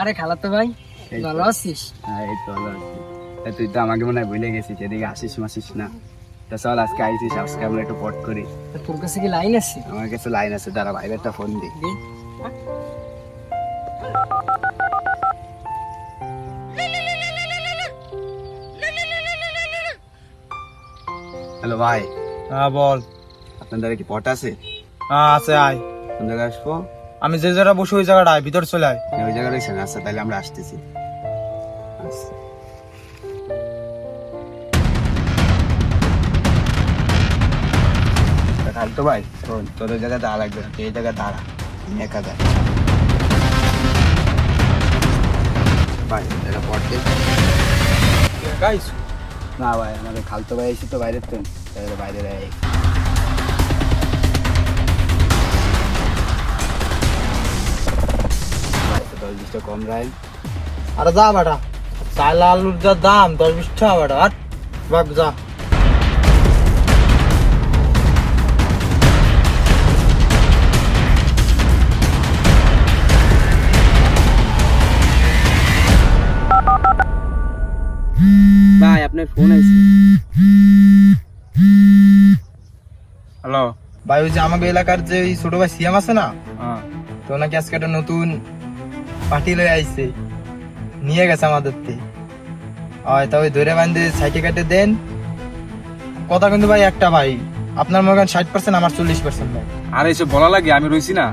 আরে খালাতো ভাই ভালো আছিস? হ্যাঁ এই তো ভালো আছি। তুই তো আমাকে মনে হয় ভুলে গেছিস এদিকে আসিস মাসিস না। তা চল আজকে আইসিস আজকে আমরা একটু পট করি। তোর কাছে কি লাইন আছে? আমার কাছে লাইন আছে দাঁড়া একটা ফোন দি। হ্যালো ভাই। হ্যাঁ বল। আপনাদের কি পট আছে? হ্যাঁ আছে আয়। কোন জায়গায় আসব? আমি যে জায়গায় বসে ওই জায়গাটা ভিতর চলে আয়। ওই জায়গায় রয়েছেন আচ্ছা তাহলে আমরা আসতেছি। আচ্ছা। তা খালতো ভাই তোর ওই জায়গায় দাঁড়া লাগবে না তুই এই জায়গায় দাঁড়া একা যাই। ভাই এটা। গাইস না ভাই আমাদের খালতো ভাই এসে তো বাইরের তো বাইরে দশ বিশটা কম রায় আরে যা বেটা চাল আলুর যা দাম দশ বিশ টাকা বেটা আর বাপ যা। ভাই আপনার ফোন আইছে। হ্যালো। ভাই ওই যে আমাদের এলাকার যে ওই ছোট ভাই সিয়াম আছে না হ্যাঁ। তো নাকি আজকে একটা নতুন পার্টি লয়ে আইছে। নিয়ে গেছে আমাদের তে হয় তা ওই ধরে বান্ধে সাইকে কাটে দেন। কথা কিন্তু ভাই একটা ভাই। আপনার মনে করেন ষাট পার্সেন্ট আমার চল্লিশ পার্সেন্ট ভাই। আর এইসব বলা লাগে আমি রইছি না।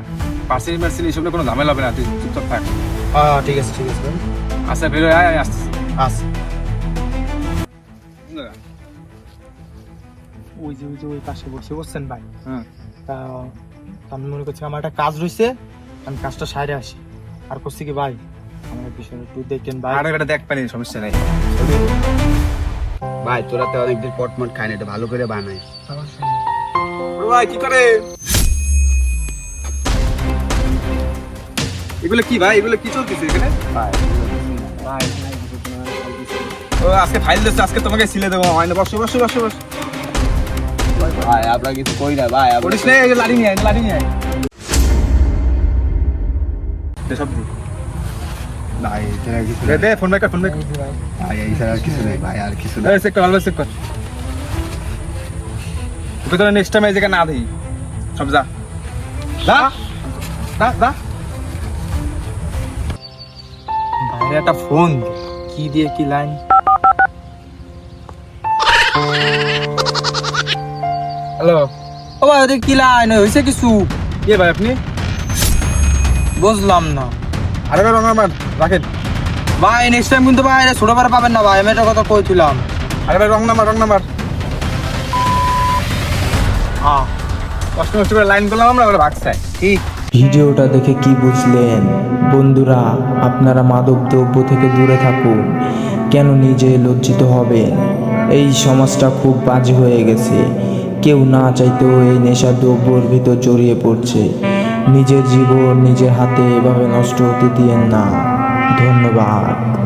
পার্সেন্ট পার্সেন্ট এইসব কোনো ঝামেলা হবে না তুই চুপচাপ থাক। হ্যাঁ ঠিক আছে ঠিক আছে ভাই। আচ্ছা বেরোয় আয় আসতেছি। আচ্ছা ওই যে ওই যে ওই পাশে বসে বসছেন ভাই। হ্যাঁ। তা আমি মনে করছি আমার একটা কাজ রয়েছে আমি কাজটা সাইডে আসি। আর করছি কি ভাই? আমার পিছনে একটু দেখেন ভাই। আর একটা দেখ পানি সমস্যা নাই। ভাই তোরা তো অনেকদিন পট মট খাই না এটা ভালো করে বানাই। ভাই কি করে? এগুলো কি ভাই? এগুলো কি চলতেছে এখানে? ভাই ভাই দিছে। ও আজকে ফাইল দিচ্ছে আজকে তোমাকে সিলে দেবো। হয় না বসো বসো বসো বসো। ভাই আপনারা কিছু কই না ভাই আপনারা- করিস না লাড়ি নিয়ে আয় লাড়ি নিয়ে আয় দে সব দি ভাই এছাড়া কিছু দে ফোন ব্যাক ফোন ব্যাক ভাই এছাড়া কিছু নেই ভাই আর কিছু নেই চেক কর ভালো চেক কর তোকে তো নেক্সট টাইম এই জায়গায় না দিই সব যা। যা। যা যা। বাইরে একটা ফোন কি দিয়ে কি লাইন হ্যালো ও ভাই ওদের কি লাইন হয়েছে কিছু? কে ভাই আপনি? বুঝলাম না। আরে ভাই রঙা মার রাখেন ভাই নেক্সট টাইম কিন্তু ভাই ছোট পারে পাবেন না ভাই আমি এটা কথা কইছিলাম। আরে ভাই রং নাম্বার রং নাম্বার হ্যাঁ কষ্ট কষ্ট করে লাইন করলাম আমরা ওরা ঠিক ভিডিওটা দেখে কি বুঝলেন? বন্ধুরা আপনারা মাদক দ্রব্য থেকে দূরে থাকুন। কেন নিজে লজ্জিত হবেন? এই সমাজটা খুব বাজে হয়ে গেছে। কেউ না চাইতেও এই নেশা দ্রব্যর ভিতর জড়িয়ে পড়ছে। নিজের জীবন নিজের হাতে এভাবে নষ্ট হতে দিয়েন না। ধন্যবাদ।